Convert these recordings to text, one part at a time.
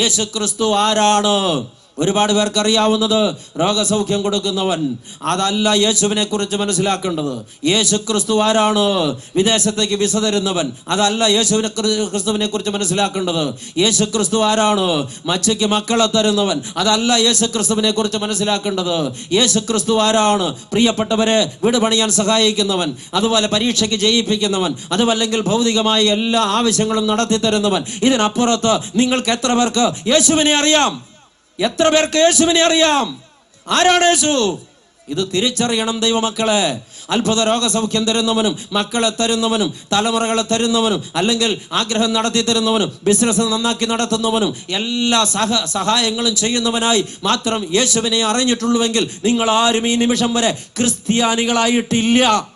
യേശു ക്രിസ്തു ആരാണ്? ഒരുപാട് പേർക്ക് അറിയാവുന്നത് രോഗസൗഖ്യം കൊടുക്കുന്നവൻ. അതല്ല യേശുവിനെ കുറിച്ച് മനസ്സിലാക്കേണ്ടത്. യേശു ക്രിസ്തു ആരാണ്? വിദേശത്തേക്ക് വിസ തരുന്നവൻ. അതല്ല യേശുവിനെ ക്രിസ്തുവിനെ കുറിച്ച് മനസ്സിലാക്കേണ്ടത്. യേശു ക്രിസ്തു ആരാണ്? മച്ചയ്ക്ക് മക്കളെ തരുന്നവൻ. അതല്ല യേശു ക്രിസ്തുവിനെ കുറിച്ച് മനസ്സിലാക്കേണ്ടത്. യേശു ക്രിസ്തു ആരാണ്? പ്രിയപ്പെട്ടവരെ വീട് പണിയാൻ സഹായിക്കുന്നവൻ. അതുപോലെ പരീക്ഷയ്ക്ക് ജയിപ്പിക്കുന്നവൻ. അതുമല്ലെങ്കിൽ ഭൗതികമായ എല്ലാ ആവശ്യങ്ങളും നടത്തി തരുന്നവൻ ഇതിനപ്പുറത്ത് നിങ്ങൾക്ക് എത്ര പേർക്ക് യേശുവിനെ അറിയാം? എത്ര പേർക്ക് യേശുവിനെ അറിയാം? ആരാണ് യേശു? ഇത് തിരിച്ചറിയണം ദൈവമക്കളെ. അത്ഭുത രോഗസൗഖ്യം തരുന്നവനും മക്കളെ തരുന്നവനും തലമുറകളെ തരുന്നവനും അല്ലെങ്കിൽ ആഗ്രഹം നടത്തി തരുന്നവനും ബിസിനസ് നന്നാക്കി നടത്തുന്നവനും എല്ലാ സഹ സഹായങ്ങളും ചെയ്യുന്നവനായി മാത്രം യേശുവിനെ അറിഞ്ഞിട്ടുള്ളുവെങ്കിൽ നിങ്ങൾ ആരും ഈ നിമിഷം വരെ ക്രിസ്ത്യാനികളായിട്ടില്ല.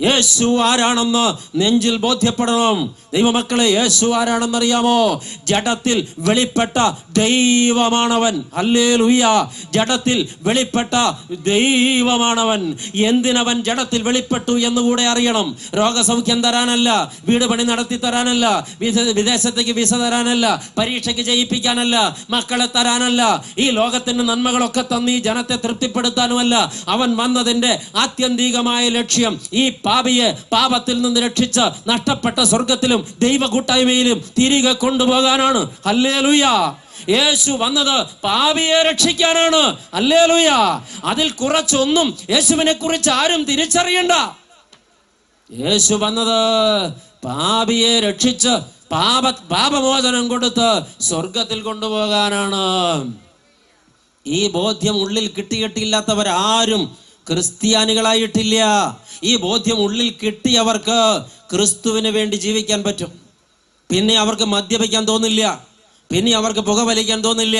യേശു ആരാണെന്ന് നെഞ്ചിൽ ബോധ്യപ്പെടണം. ദൈവമക്കളെ യേശു ആരാണെന്ന് അറിയാമോ ജഡത്തിൽ വെളിപ്പെട്ട ദൈവമാണവൻ. അല്ലേ ലുയ്യ ജഡത്തിൽ വെളിപ്പെട്ട ദൈവമാണവൻ. എന്തിനവൻ ജഡത്തിൽ വെളിപ്പെട്ടു എന്ന് കൂടെ അറിയണം. രോഗസൗഖ്യം തരാനല്ല വീട് പണി നടത്തി തരാനല്ല വിദേ- വിദേശത്തേക്ക് വിസ തരാനല്ല പരീക്ഷയ്ക്ക് ജയിപ്പിക്കാനല്ല മക്കളെ തരാനല്ല ഈ ലോകത്തിന്റെ നന്മകളൊക്കെ തന്നീ ജനത്തെ തൃപ്തിപ്പെടുത്താനുമല്ല. അവൻ വന്നതിന്റെ ആത്യന്തികമായ ലക്ഷ്യം ഈ പാപിയെ പാപത്തിൽ നിന്ന് രക്ഷിച്ച് നഷ്ടപ്പെട്ട സ്വർഗത്തിലും ദൈവ കൂട്ടായ്മയിലും തിരികെ കൊണ്ടുപോകാനാണ്. അല്ലേ ഹല്ലേലൂയ. യേശു വന്നത് പാപിയെ രക്ഷിക്കാനാണ്. അല്ലേ ഹല്ലേലൂയ. അതിൽ കുറച്ചൊന്നും യേശുവിനെ കുറിച്ച് ആരും തിരിച്ചറിയണ്ട. യേശു വന്നത് പാപിയെ രക്ഷിച്ച് പാപ പാപമോചനം കൊടുത്ത് സ്വർഗത്തിൽ കൊണ്ടുപോകാനാണ്. ഈ ബോധ്യം ഉള്ളിൽ കിട്ടിയിട്ടില്ലാത്തവരാരും ക്രിസ്ത്യാനികളായിട്ടില്ല. ഈ ബോധ്യം ഉള്ളിൽ കിട്ടിയവർക്ക് ക്രിസ്തുവിന് വേണ്ടി ജീവിക്കാൻ പറ്റും. പിന്നെ അവർക്ക് മദ്യപിക്കാൻ തോന്നില്ല. പിന്നെ അവർക്ക് പുകവലിക്കാൻ തോന്നില്ല.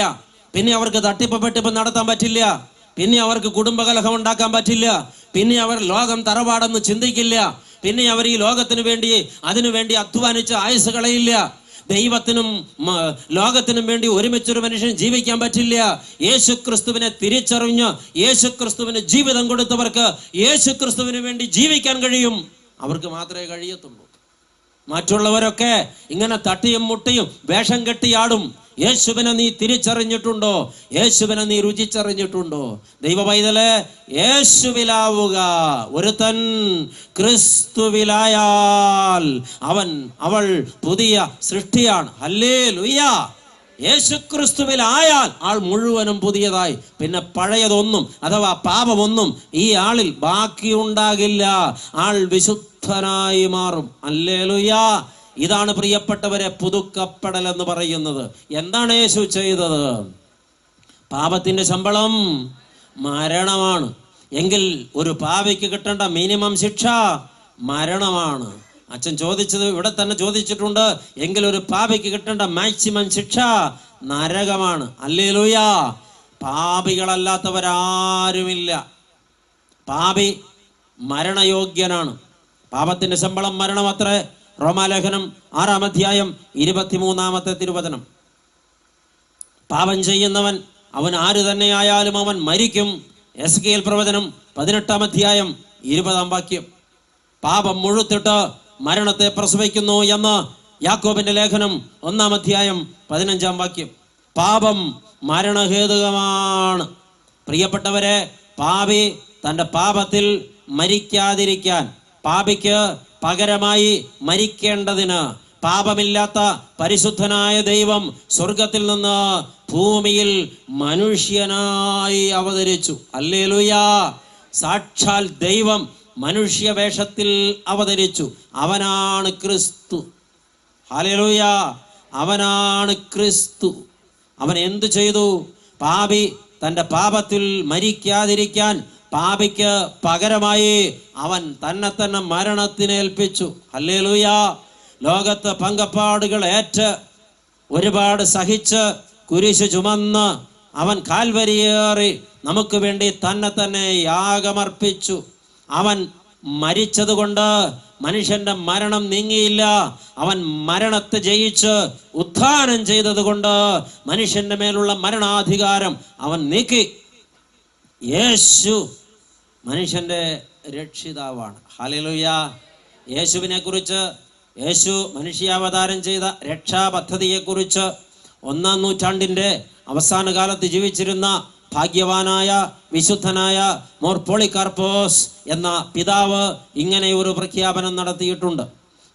പിന്നെ അവർക്ക് തട്ടിപ്പ് പെട്ടിപ്പ് നടത്താൻ പറ്റില്ല. പിന്നെ അവർക്ക് കുടുംബകലഹം ഉണ്ടാക്കാൻ പറ്റില്ല. പിന്നെ അവർ ലോകം തറവാടെന്ന് ചിന്തിക്കില്ല. പിന്നെ അവർ ഈ ലോകത്തിന് വേണ്ടി അതിനു വേണ്ടി അധ്വാനിച്ച് ആയുസ് കളയില്ല. ദൈവത്തിനും ലോകത്തിനും വേണ്ടി ഒരുമിച്ചൊരു മനുഷ്യൻ ജീവിക്കാൻ പറ്റില്ല. യേശു ക്രിസ്തുവിനെ തിരിച്ചറിഞ്ഞ് യേശു ക്രിസ്തുവിന് ജീവിതം കൊടുത്തവർക്ക് യേശു ക്രിസ്തുവിന് വേണ്ടി ജീവിക്കാൻ കഴിയും. അവർക്ക് മാത്രമേ കഴിയത്തുള്ളൂ. മറ്റുള്ളവരൊക്കെ ഇങ്ങനെ തട്ടിയും മുട്ടിയും വേഷം കെട്ടിയാടും യേശുവിനെ നീ തിരിച്ചറിഞ്ഞിട്ടുണ്ടോ? യേശുവിനെ നീ രുചിച്ചറിഞ്ഞിട്ടുണ്ടോ? ദൈവ പൈതലെ യേശുവിലാവുക. ഒരുത്തൻ ക്രിസ്തുവിലായാൽ അവൻ അവൾ പുതിയ സൃഷ്ടിയാണ്. അല്ലേ ലുയ്യ യേശുക്രിസ്തുവിലായാൽ ആൾ മുഴുവനും പുതിയതായി. പിന്നെ പഴയതൊന്നും അഥവാ പാപമൊന്നും ഈ ആളിൽ ബാക്കിയുണ്ടാകില്ല. ആൾ വിശുദ്ധനായി മാറും. അല്ലേലുയാ ഇതാണ് പ്രിയപ്പെട്ടവരെ പുതുക്കപ്പെടൽ എന്ന് പറയുന്നത്. എന്താണ് യേശു ചെയ്തത്? പാപത്തിന്റെ ശമ്പളം മരണമാണ്. എങ്കിൽ ഒരു പാവയ്ക്ക് കിട്ടേണ്ട മിനിമം ശിക്ഷ മരണമാണ്. അച്ഛൻ ചോദിച്ചത് ഇവിടെ തന്നെ ചോദിച്ചിട്ടുണ്ട് എങ്കിലൊരു പാവയ്ക്ക് കിട്ടേണ്ട മാക്സിമം ശിക്ഷ നരകമാണ്. അല്ലേ ലോയാ പാപികളല്ലാത്തവരാരുമില്ല. പാപി മരണയോഗ്യനാണ്. പാപത്തിന്റെ ശമ്പളം മരണമത്രേ. റോമാലേഖനം ആറാം അധ്യായം ഇരുപത്തിമൂന്നാമത്തെ തിരുവചനം. പാപം ചെയ്യുന്നവൻ അവൻ ആര് തന്നെയായാലും അവൻ മരിക്കും. എസ് കെ എൽ പ്രവചനം പതിനെട്ടാം അധ്യായം ഇരുപതാം വാക്യം. പാപം മുഴുത്തിട്ട് മരണത്തെ പ്രസവിക്കുന്നു എന്ന് യാക്കോബിന്റെ ലേഖനം ഒന്നാം അധ്യായം പതിനഞ്ചാം വാക്യം. പാപം മരണഹേതുകമാണ്. പ്രിയപ്പെട്ടവരെ പാപി തന്റെ പാപത്തിൽ മരിക്കാതിരിക്കാൻ പാപിക്ക് പകരമായി മരിക്കേണ്ടതിന് പാപമില്ലാത്ത പരിശുദ്ധനായ ദൈവം സ്വർഗത്തിൽ നിന്ന് ഭൂമിയിൽ മനുഷ്യനായി അവതരിച്ചു. അല്ലേലുയാ! സാക്ഷാൽ ദൈവം മനുഷ്യ വേഷത്തിൽ അവതരിച്ചു. അവനാണ് ക്രിസ്തു. ഹലലൂയ അവനാണ് ക്രിസ്തു. അവൻ എന്തു ചെയ്തു? പാപി തന്റെ പാപത്തിൽ മരിക്കാതിരിക്കാൻ പാപിക്ക് പകരമായി അവൻ തന്നെ തന്നെ മരണത്തിനേൽപ്പിച്ചു ഹല്ലേലൂയ. ലോകത്ത് പങ്കപ്പാടുകൾ ഏറ്റ് ഒരുപാട് സഹിച്ച് കുരിശ് ചുമന്ന് അവൻ കാൽവരിയേറി നമുക്ക് വേണ്ടി തന്നെ തന്നെ യാഗമർപ്പിച്ചു. അവൻ മരിച്ചതുകൊണ്ട് മനുഷ്യന്റെ മരണം നീങ്ങിയില്ല. അവൻ മരണത്തെ ജയിച്ച് ഉത്ഥാനം ചെയ്തതുകൊണ്ട് മനുഷ്യന്റെ മേലുള്ള മരണാധികാരം അവൻ നീക്കി. യേശു മനുഷ്യന്റെ രക്ഷിതാവാണ്. ഹാലലുയ യേശുവിനെ കുറിച്ച് യേശു മനുഷ്യാവതാരം ചെയ്ത രക്ഷാ പദ്ധതിയെക്കുറിച്ച് ഒന്നാം നൂറ്റാണ്ടിന്റെ അവസാന കാലത്ത് ജീവിച്ചിരുന്ന ഭാഗ്യവാനായ വിശുദ്ധനായ മോർ കർപ്പോസ് എന്ന പിതാവ് ഇങ്ങനെ ഒരു പ്രഖ്യാപനം നടത്തിയിട്ടുണ്ട്.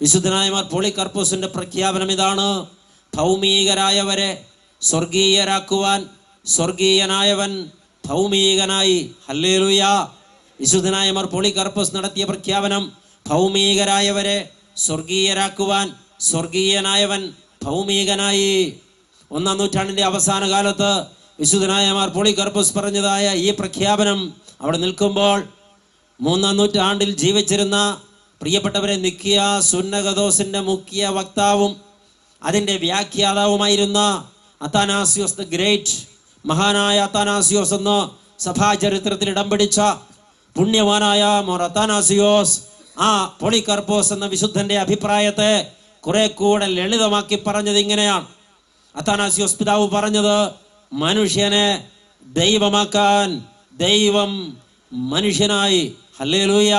വിശുദ്ധനായ മോർ പോളികാർപ്പോസിന്റെ പ്രഖ്യാപനം ഇതാണ്. ഭൗമികരായവരെ സ്വർഗീയരാക്കുവാൻ സ്വർഗീയനായവൻ ഭൗമികനായി. ഹല്ലേലൂയ. വിശുദ്ധനായ മോർ പോളികാർപ്പോസ് നടത്തിയ പ്രഖ്യാപനം ഭൗമികരായവരെ സ്വർഗീയരാക്കുവാൻ സ്വർഗീയനായവൻ ഭൗമികനായി. ഒന്നാം നൂറ്റാണ്ടിന്റെ അവസാന കാലത്ത് വിശുദ്ധനായ മാർ പോളികർപ്പസ് പറഞ്ഞതായ ഈ പ്രഖ്യാപനം അവിടെ നിൽക്കുമ്പോൾ മൂന്നാം നൂറ്റാണ്ടിൽ ജീവിച്ചിരുന്ന പ്രിയപ്പെട്ടവരെ നിക്കിയ സുന്നഗദോസിന്റെ മുഖ്യ വക്താവും അതിന്റെ വ്യാഖ്യാതാവുമായിരുന്ന അത്താനാസിയോസ് ദ ഗ്രേറ്റ് മഹാനായ അത്താനാസിയോസ് എന്ന് സഭാചരിത്രത്തിൽ ഇടം പിടിച്ച പുണ്യവാനായ മോർ അത്താനാസിയോസ് ആ പോളികർപ്പോസ് എന്ന വിശുദ്ധന്റെ അഭിപ്രായത്തെ കുറെ കൂടെ ലളിതമാക്കി പറഞ്ഞത് ഇങ്ങനെയാണ്. അത്താനാസിയോസ് പിതാവ് പറഞ്ഞത് മനുഷ്യനെ ദൈവമാക്കാൻ ദൈവം മനുഷ്യനായി. ഹല്ലേലൂയ.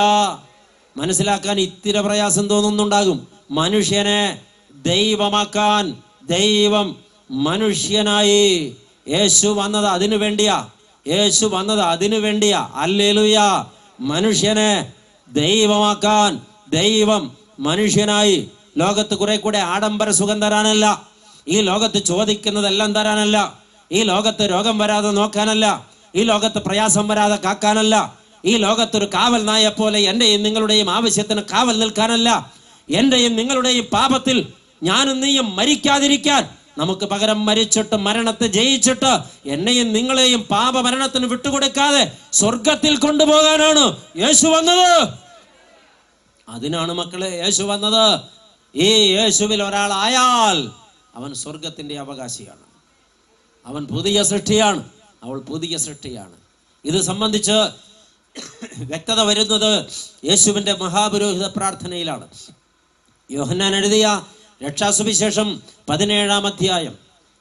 മനസ്സിലാക്കാൻ ഇത്തിരി പ്രയാസം തോന്നുന്നുണ്ടാകും. മനുഷ്യനെ ദൈവമാക്കാൻ ദൈവം മനുഷ്യനായി. യേശു വന്നത് അതിനു വേണ്ടിയാ. യേശു വന്നത് അതിനു വേണ്ടിയാ. അല്ലേലുയ മനുഷ്യനെ ദൈവമാക്കാൻ ദൈവം മനുഷ്യനായി. ലോകത്ത് കുറെ കൂടെ ആഡംബര സുഖം തരാനല്ല. ഈ ലോകത്ത് ചോദിക്കുന്നതെല്ലാം തരാനല്ല. ഈ ലോകത്ത് രോഗം വരാതെ നോക്കാനല്ല ഈ ലോകത്ത് പ്രയാസം വരാതെ കാക്കാനല്ല ഈ ലോകത്തൊരു കാവൽ നായ പോലെ എന്റെയും നിങ്ങളുടെയും ആവശ്യത്തിന് കാവൽ നിൽക്കാനല്ല എന്റെയും നിങ്ങളുടെയും പാപത്തിൽ ഞാനും നീയും മരിക്കാതിരിക്കാൻ നമുക്ക് പകരം മരിച്ചിട്ട് മരണത്തെ ജയിച്ചിട്ട് എന്നെയും നിങ്ങളെയും പാപമരണത്തിന് വിട്ടുകൊടുക്കാതെ സ്വർഗത്തിൽ കൊണ്ടുപോകാനാണ് യേശു വന്നത്. അതിനാണ് മക്കളെ യേശു വന്നത്. ഈ യേശുവിൽ ഒരാളായാൽ അവൻ സ്വർഗത്തിന്റെ അവകാശിയാണ്. അവൻ പുതിയ സൃഷ്ടിയാണ്. അവൾ പുതിയ സൃഷ്ടിയാണ്. ഇത് സംബന്ധിച്ച് വ്യക്തത വരുന്നത് യേശുവിന്റെ മഹാപുരോഹിത പ്രാർത്ഥനയിലാണ്. യോഹന്നാൻ എഴുതിയ രക്ഷാസുവിശേഷം പതിനേഴാം അധ്യായം.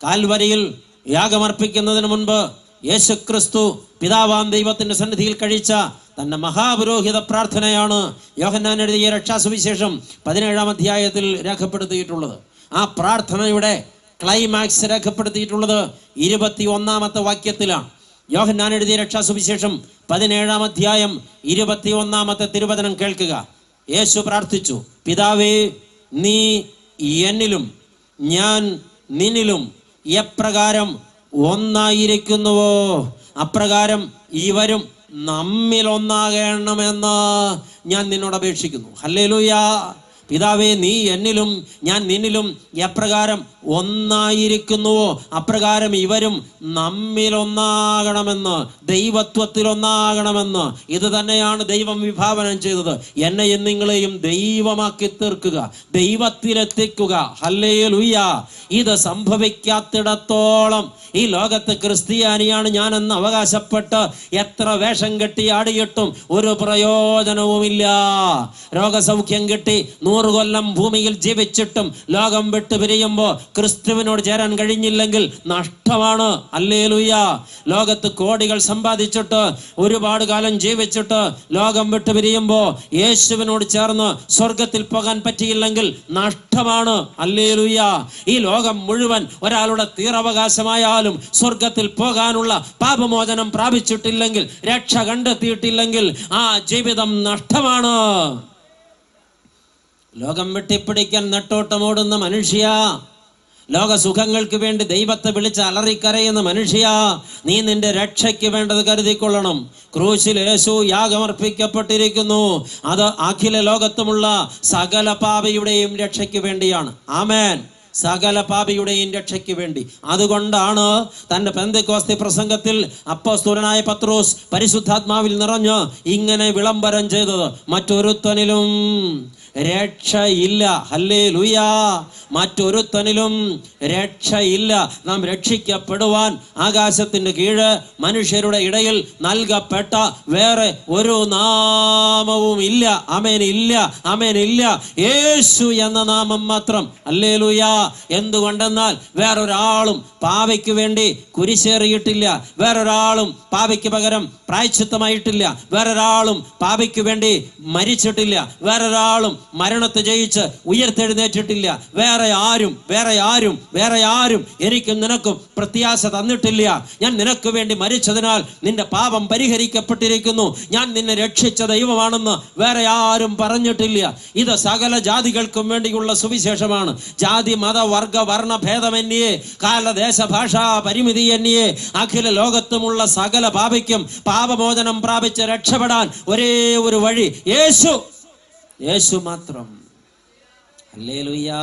കാൽവരിയിൽ യാഗമർപ്പിക്കുന്നതിന് മുൻപ് യേശു ക്രിസ്തു പിതാവാം ദൈവത്തിന്റെ സന്നിധിയിൽ കഴിച്ച തന്റെ മഹാപുരോഹിത പ്രാർത്ഥനയാണ് യോഹന്നാൻ എഴുതിയ രക്ഷാസുവിശേഷം പതിനേഴാം അധ്യായത്തിൽ രേഖപ്പെടുത്തിയിട്ടുള്ളത്. ആ പ്രാർത്ഥനയുടെ ക്ലൈമാക്സ് രേഖപ്പെടുത്തിയിട്ടുള്ളത് ഇരുപത്തി ഒന്നാമത്തെ വാക്യത്തിലാണ്. യോഹന്നാൻ എഴുതിയ രക്ഷാസുവിശേഷം പതിനേഴാം അധ്യായം ഇരുപത്തി ഒന്നാമത്തെ തിരുവചനം കേൾക്കുക. യേശു പ്രാർത്ഥിച്ചു പിതാവേ നീ എന്നിലും ഞാൻ നിന്നിലും എപ്രകാരം ഒന്നായിരിക്കുന്നുവോ? അപ്രകാരം ഇവരും നമ്മിൽ ഒന്നാകണമെന്ന് ഞാൻ നിന്നോട് അപേക്ഷിക്കുന്നു. ഹല്ലേലൂയ. പിതാവേ നീ എന്നിലും ഞാൻ നിന്നിലും എപ്രകാരം ഒന്നായിരിക്കുന്നുവോ? അപ്രകാരം ഇവരും നമ്മിലൊന്നാകണമെന്ന് ദൈവത്വത്തിലൊന്നാകണമെന്ന്. ഇത് തന്നെയാണ് ദൈവം വിഭാവനം ചെയ്തത്. എന്നെയും നിങ്ങളെയും ദൈവമാക്കി തീർക്കുക ദൈവത്തിലെത്തിക്കുക. ഹല്ലേ ലുയ്യ ഇത് സംഭവിക്കാത്തിടത്തോളം ഈ ലോകത്ത് ക്രിസ്ത്യാനിയാണ് ഞാനെന്ന് അവകാശപ്പെട്ട് എത്ര വേഷം കെട്ടി ആടിയിട്ടും ഒരു പ്രയോജനവുമില്ല. രോഗസൗഖ്യം കിട്ടി നൂറ് കൊല്ലം ഭൂമിയിൽ ജീവിച്ചിട്ടും ലോകം വിട്ടു പിരിയുമ്പോൾ ക്രിസ്തുവിനോട് ചേരാൻ കഴിഞ്ഞില്ലെങ്കിൽ നഷ്ടമാണ്. അല്ലേലുയ്യ. ലോകത്ത് കോടികൾ സമ്പാദിച്ചിട്ട് ഒരുപാട് കാലം ജീവിച്ചിട്ട് ലോകം വിട്ടു പിരിയുമ്പോൾ യേശുവിനോട് ചേർന്ന് സ്വർഗത്തിൽ പോകാൻ പറ്റിയില്ലെങ്കിൽ നഷ്ടമാണ്. അല്ലേലുയ്യ. ഈ ലോകം മുഴുവൻ ഒരാളുടെ തീറവകാശമായാലും സ്വർഗത്തിൽ പോകാനുള്ള പാപമോചനം പ്രാപിച്ചിട്ടില്ലെങ്കിൽ രക്ഷ കണ്ടെത്തിയിട്ടില്ലെങ്കിൽ ആ ജീവിതം നഷ്ടമാണ്. ലോകം വെട്ടിപ്പിടിക്കാൻ നെട്ടോട്ടമോടുന്ന മനുഷ്യ ലോക സുഖങ്ങൾക്ക് വേണ്ടി ദൈവത്തെ വിളിച്ച് അലറിക്കരയുന്ന മനുഷ്യ നീ നിന്റെ രക്ഷയ്ക്ക് വേണ്ടത് കരുതിക്കൊള്ളണം. ക്രൂശിൽ യേശു യാഗമർപ്പിക്കപ്പെട്ടിരിക്കുന്നു. അത് അഖില ലോകത്തുമുള്ള സകല പാപയുടെയും രക്ഷയ്ക്ക് വേണ്ടിയാണ്. ആമേൻ. സകല പാപിയുടെയും രക്ഷയ്ക്ക് വേണ്ടി. അതുകൊണ്ടാണ് തന്റെ പെന്തക്കോസ്തി പ്രസംഗത്തിൽ അപ്പോസ്തലനായ പത്രോസ് പരിശുദ്ധാത്മാവിൽ നിറഞ്ഞ് ഇങ്ങനെ വിളംബരം ചെയ്തത്. മറ്റൊരുത്തനിലും രക്ഷയില്ല. ഹല്ലേ ലുയാ മറ്റൊരുത്തനിലും രക്ഷയില്ല. നാം രക്ഷിക്കപ്പെടുവാൻ ആകാശത്തിന്റെ കീഴ് മനുഷ്യരുടെ ഇടയിൽ നൽകപ്പെട്ട വേറെ ഒരു നാമവും ഇല്ല. അമേനില്ല അമേനില്ല യേശു എന്ന നാമം മാത്രം. അല്ലേ ലുയാ എന്തുകൊണ്ടെന്നാൽ വേറൊരാളും പാവയ്ക്ക് വേണ്ടി കുരിശേറിയിട്ടില്ല. വേറൊരാളും പാവയ്ക്ക് പകരം പ്രായച്ചിത്തമായിട്ടില്ല. വേറൊരാളും പാപയ്ക്ക് വേണ്ടി മരിച്ചിട്ടില്ല. വേറൊരാളും മരണത്തെ ജയിച്ച് ഉയർത്തെഴുന്നേറ്റിട്ടില്ല. വേറെ ആരും വേറെ ആരും വേറെ ആരും എനിക്കും നിനക്കും പ്രത്യാശ തന്നിട്ടില്ല. ഞാൻ നിനക്ക് വേണ്ടി മരിച്ചതിനാൽ നിന്റെ പാപം പരിഹരിക്കപ്പെട്ടിരിക്കുന്നു. ഞാൻ നിന്നെ രക്ഷിച്ച ദൈവമാണെന്ന് വേറെ ആരും പറഞ്ഞിട്ടില്ല. ഇത് സകല ജാതികൾക്കും വേണ്ടിയുള്ള സുവിശേഷമാണ്. ജാതി മത വർഗ വർണ ഭേദമന്യേ കാലദേശ ഭാഷാ പരിമിതി എന്നിയേ അഖില ലോകത്തുമുള്ള സകല പാപിക്കും പാപമോചനം പ്രാപിച്ച് രക്ഷപ്പെടാൻ ഒരേ ഒരു വഴി യേശു. യേശു മാത്രം. അല്ലേ ലുയ്യാ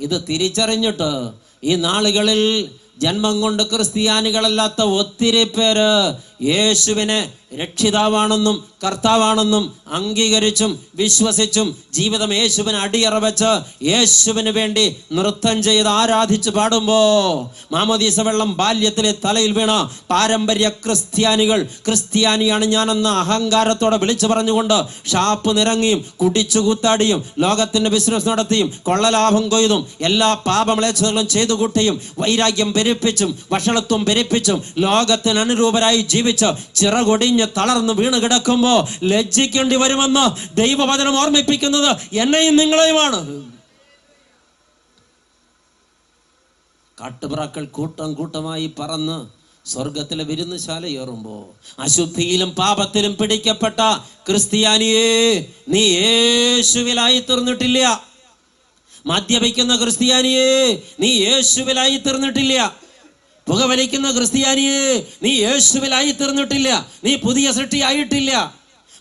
ഇത് തിരിച്ചറിഞ്ഞിട്ട് ഈ നാളുകളിൽ ജന്മം കൊണ്ട് ക്രിസ്ത്യാനികളല്ലാത്ത ഒത്തിരി പേര് യേശുവിനെ രക്ഷിതാവാണെന്നും കർത്താവാണെന്നും അംഗീകരിച്ചും വിശ്വസിച്ചും ജീവിതം യേശുവിന് അടിയറ വെച്ച് യേശുവിന് വേണ്ടി നൃത്തം ചെയ്ത് ആരാധിച്ചു പാടുമ്പോ മാമോദീസ വെള്ളം ബാല്യത്തിലെ തലയിൽ വീണ പാരമ്പര്യ ക്രിസ്ത്യാനികൾ ക്രിസ്ത്യാനിയാണ് ഞാനെന്ന അഹങ്കാരത്തോടെ വിളിച്ചു പറഞ്ഞുകൊണ്ട് ഷാപ്പ് നിറങ്ങിയും കുടിച്ചു കൂത്താടിയും ലോകത്തിന്റെ ബിസിനസ് നടത്തിയും കൊള്ളലാഭം കൊയ്തും എല്ലാ പാപമേച്ഛകളും ചെയ്തു കൂട്ടിയും വൈരാഗ്യം പെരുപ്പിച്ചും വഷളത്വം പെരുപ്പിച്ചും ലോകത്തിന് അനുരൂപരായി ജീവിച്ച് ചിറകൊടിഞ്ഞ് തളർന്ന് വീണ് കിടക്കുമ്പോ ലജ്ജിക്കേണ്ടി വരുമെന്ന് ദൈവവചനം ഓർമ്മിപ്പിക്കുന്നത് എന്നെയും നിങ്ങളെയുമാണ്. കാട്ടുപ്രാക്കൾ കൂട്ടം കൂട്ടമായി പറന്ന് സ്വർഗത്തിലെ വിരുന്നുശാലയേറുമ്പോ അശുദ്ധിയിലും പാപത്തിലും പിടിക്കപ്പെട്ട ക്രിസ്ത്യാനിയേ നീ യേശുവിലായി തീർന്നിട്ടില്ല. മദ്യപിക്കുന്ന ക്രിസ്ത്യാനിയെ നീ യേശുവിലായി തീർന്നിട്ടില്ല. പുകവലിക്കുന്ന ക്രിസ്ത്യാനിയെ നീ യേശുവിലായി തീർന്നിട്ടില്ല. നീ പുതിയ സൃഷ്ടിയായിട്ടില്ല.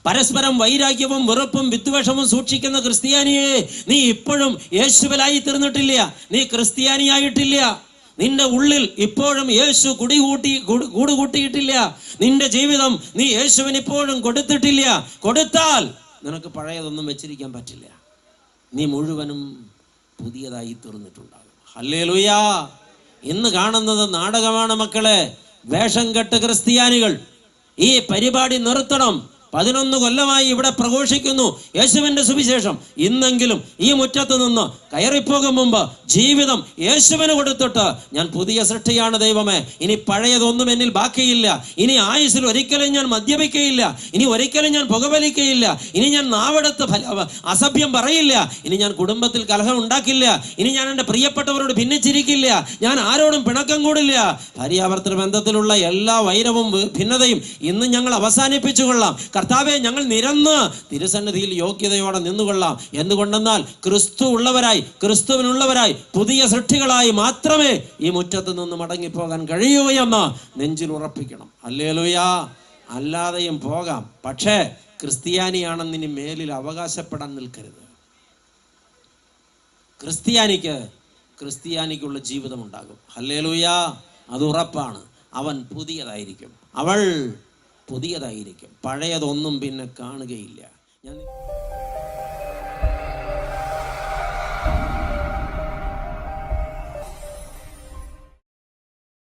പരസ്പരം വൈരാഗ്യവും വെറുപ്പും വിദ്വേഷവും സൂക്ഷിക്കുന്ന ക്രിസ്ത്യാനിയെ നീ ഇപ്പോഴും യേശുവിലായി തീർന്നിട്ടില്ല. നീ ക്രിസ്ത്യാനിയായിട്ടില്ല. നിന്റെ ഉള്ളിൽ ഇപ്പോഴും യേശു കുടികൂട്ടി കൂടു- കൂടുകൂട്ടിയിട്ടില്ല. നിന്റെ ജീവിതം നീ യേശുവിന് ഇപ്പോഴും കൊടുത്തിട്ടില്ല. കൊടുത്താൽ നിനക്ക് പഴയതൊന്നും വെച്ചിരിക്കാൻ പറ്റില്ല. നീ മുഴുവനും പുതിയതായി തീർന്നിട്ടുണ്ടാകും. ഹല്ലേലൂയാ. ഇന്ന് കാണുന്നത് നാടകമാണ് മക്കളെ. വേഷം കെട്ട് ക്രിസ്ത്യാനികൾ. ഈ പരിപാടി നിർത്തണം. പതിനൊന്ന് കൊല്ലമായി ഇവിടെ പ്രഘോഷിക്കുന്നു യേശുവിന്റെ സുവിശേഷം. ഇന്നെങ്കിലും ഈ മുറ്റത്ത് നിന്ന് കയറിപ്പോകും മുമ്പ് ജീവിതം യേശുവിന് കൊടുത്തിട്ട് ഞാൻ പുതിയ സൃഷ്ടിയാണ് ദൈവമേ. ഇനി പഴയതൊന്നും എന്നിൽ ബാക്കിയില്ല. ഇനി ആയുസിൽ ഒരിക്കലും ഞാൻ മദ്യപിക്കയില്ല. ഇനി ഒരിക്കലും ഞാൻ പുകവലിക്കയില്ല. ഇനി ഞാൻ നാവെടുത്ത് അസഭ്യം പറയില്ല. ഇനി ഞാൻ കുടുംബത്തിൽ കലഹം ഉണ്ടാക്കില്ല. ഇനി ഞാൻ എന്റെ പ്രിയപ്പെട്ടവരോട് ഭിന്നിച്ചിരിക്കില്ല. ഞാൻ ആരോടും പിണക്കം കൂടില്ല. ഭാര്യാവർത്തന ബന്ധത്തിലുള്ള എല്ലാ വൈരവും ഭിന്നതയും ഇന്ന് ഞങ്ങൾ അവസാനിപ്പിച്ചു കൊള്ളാം കർത്താവെ ഞങ്ങൾ നിരന്ന് തിരുസന്നിധിയിൽ യോഗ്യതയോടെ നിന്നുകൊള്ളാം. എന്തുകൊണ്ടെന്നാൽ ക്രിസ്തു ഉള്ളവരായി ക്രിസ്തുവിനുള്ളവരായി പുതിയ സൃഷ്ടികളായി മാത്രമേ ഈ മുറ്റത്ത് നിന്ന് മടങ്ങിപ്പോകാൻ കഴിയൂ എന്ന് നെഞ്ചിൽ ഉറപ്പിക്കണം. അല്ലേലുയാ അല്ലാതെയും പോകാം. പക്ഷേ ക്രിസ്ത്യാനിയാണെന്ന് ഇനി മേലിൽ അവകാശപ്പെടാൻ നിൽക്കരുത്. ക്രിസ്ത്യാനിക്ക് ക്രിസ്ത്യാനിക്കുള്ള ജീവിതം ഉണ്ടാകും ഹല്ലേലൂയാ. അത് ഉറപ്പാണ്. അവൻ പുതിയതായിരിക്കും. അവൾ പുതിയതായിരിക്കും. പഴയതൊന്നും പിന്നെ കാണുകയില്ല. ഞാൻ